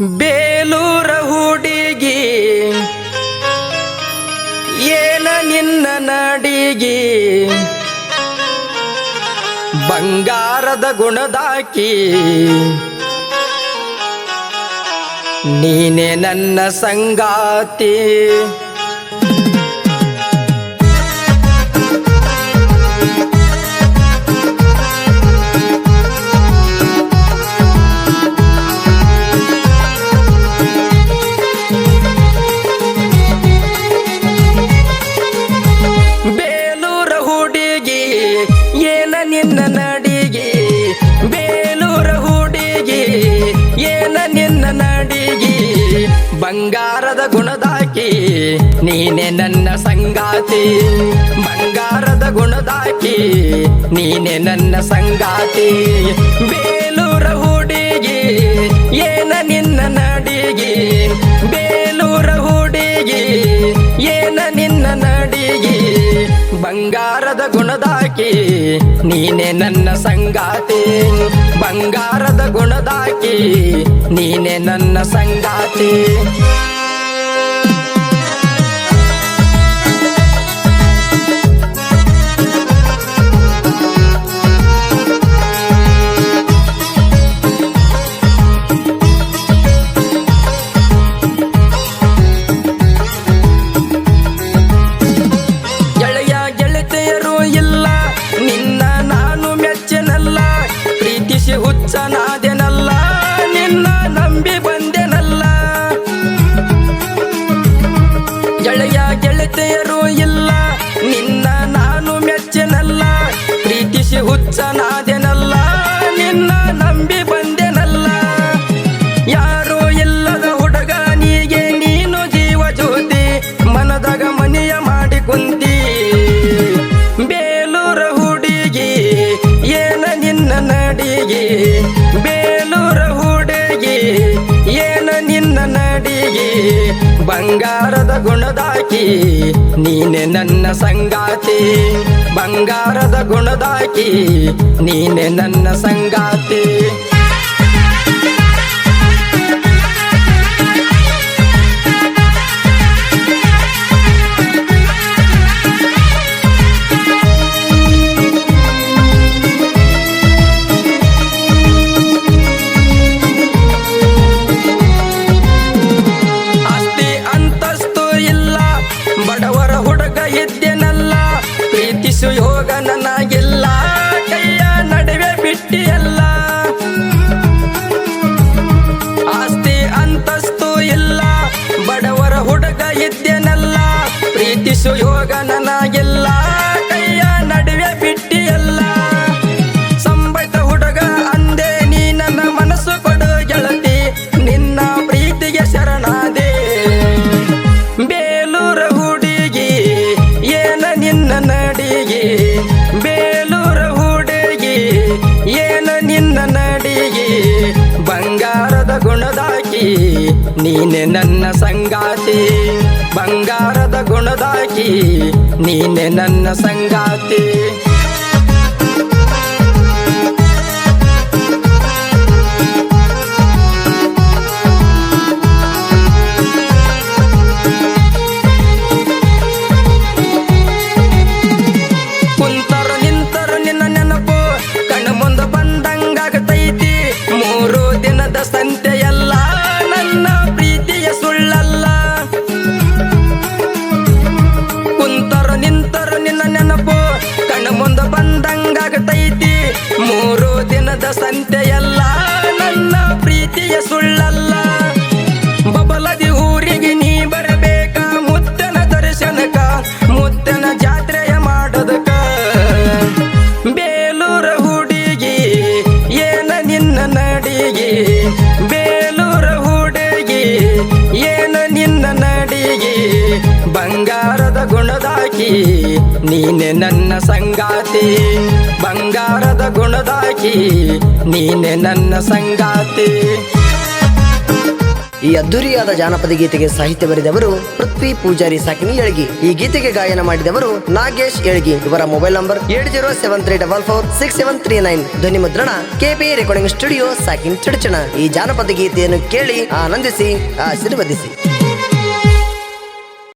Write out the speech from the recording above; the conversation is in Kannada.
ಬೇಲೂರ ಹುಡುಗಿ ಏನ ನಿನ್ನ ನಡಿಗಿ? ಬಂಗಾರದ ಗುಣದಾಕಿ ನೀನೆ ನನ್ನ ಸಂಗಾತಿ. ಬಂಗಾರದ ಗುಣದಾಕಿ ನೀನೆ ನನ್ನ ಸಂಗಾತಿ. ಬಂಗಾರದ ಗುಣದಾಕಿ ನೀನೆ ನನ್ನ ಸಂಗಾತಿ. ಬಂಗಾರದ ಗುಣದಾಕಿ ನೀನೆ ನನ್ನ ಸಂಗಾತಿ. ಬಂಗಾರದ ಗುಣದಾಕಿ ನೀನೆ ನನ್ನ ಸಂಗಾತಿ. ಹುಚ್ಚನಾದೆನಲ್ಲ, ನಿನ್ನ ನಂಬಿ ಬಂದೆನಲ್ಲ. ಯಾರು ಇಲ್ಲದ ಹುಡುಗ ನೀಗೆ, ನೀನು ಜೀವ ಜ್ಯೋತಿ, ಮನದಾಗ ಮನೆಯ ಮಾಡಿ ಕುಂತಿ. ಬೇಲೂರ ಹುಡುಗಿ, ಏನ ನಿನ್ನ ನಡಿಗೆ. ಬೇಲೂರ ಹುಡುಗಿ, ಏನ ನಿನ್ನ ನಡಿಗೆ. ಬಂಗಾರದ ಗುಣದಾಕಿ, ನೀನೆ ನನ್ನ ಸಂಗಾತಿ. ಬಂಗಾರದ ಗುಣದಾಕಿ ನೀನೆ ನನ್ನ ಸಂಗಾತಿ. ಅಂತಸ್ತು ಇಲ್ಲ. ಬಡವರ ಹುಡುಗ ಇದ್ದೇನಲ್ಲ. ಪ್ರೀತಿಸು ಯೋಗ ನನಗಿಲ್ಲ ಕೈಯ ನಡುವೆ ಬಿಟ್ಟಿಯಲ್ಲ. ಸಂಬೈತ ಹುಡುಗ ಅಂದೆ, ನೀ ನನ್ನ ಮನಸ್ಸು ಕೊಡು ಗೆಳತಿ. ನಿನ್ನ ಪ್ರೀತಿಗೆ ಶರಣಾದೆ. ಬೇಲೂರ ಹುಡುಗಿ, ಏನ ನಿನ್ನ ನಡಿಗೆ. ಬೇಲೂರ ಹುಡುಗಿ, ಏನ ನಿನ್ನ ನಡಿಗೆ. ಬಂಗಾರದ ಗುಣದಾಕಿ ನೀನೆ ನನ್ನ ಸಂಗಾತಿ ಬಂಗಾರದ ಗುಣದಾಕಿ ನೀನೆ ನನ್ನ ಸಂಗಾತಿ. ಸಂತೆಯಲ್ಲ ನನ್ನ ಪ್ರೀತಿಯ ಸುಳ್ಳಲ್ಲ. ನೀನೆ ನನ್ನ ಸಂಗಾತಿ, ಬಂಗಾರದ ಗುಣದಾಕಿ, ನೀನೆ ನನ್ನ ಸಂಗಾತಿ. ಈ ಅದ್ದೂರಿಯಾದ ಜಾನಪದ ಗೀತೆಗೆ ಸಾಹಿತ್ಯ ಬರೆದವರು ಪೃಥ್ವಿ ಪೂಜಾರಿ ಸಾಕಿನಿ ಏಳ್ಗಿ. ಈ ಗೀತೆಗೆ ಗಾಯನ ಮಾಡಿದವರು ನಾಗೇಶ್ ಏಳ್ಗಿ. ಇವರ mobile number eight zero seven three double four six seven three nine. ಧ್ವನಿ ಮುದ್ರಣ ಕೆಪಿ ರೆಕಾರ್ಡಿಂಗ್ ಸ್ಟುಡಿಯೋ ಸಾಕಿನ್ ಚಡಚಣ. ಈ ಜಾನಪದ ಗೀತೆಯನ್ನು ಕೇಳಿ ಆನಂದಿಸಿ, ಆಶೀರ್ವದಿಸಿ.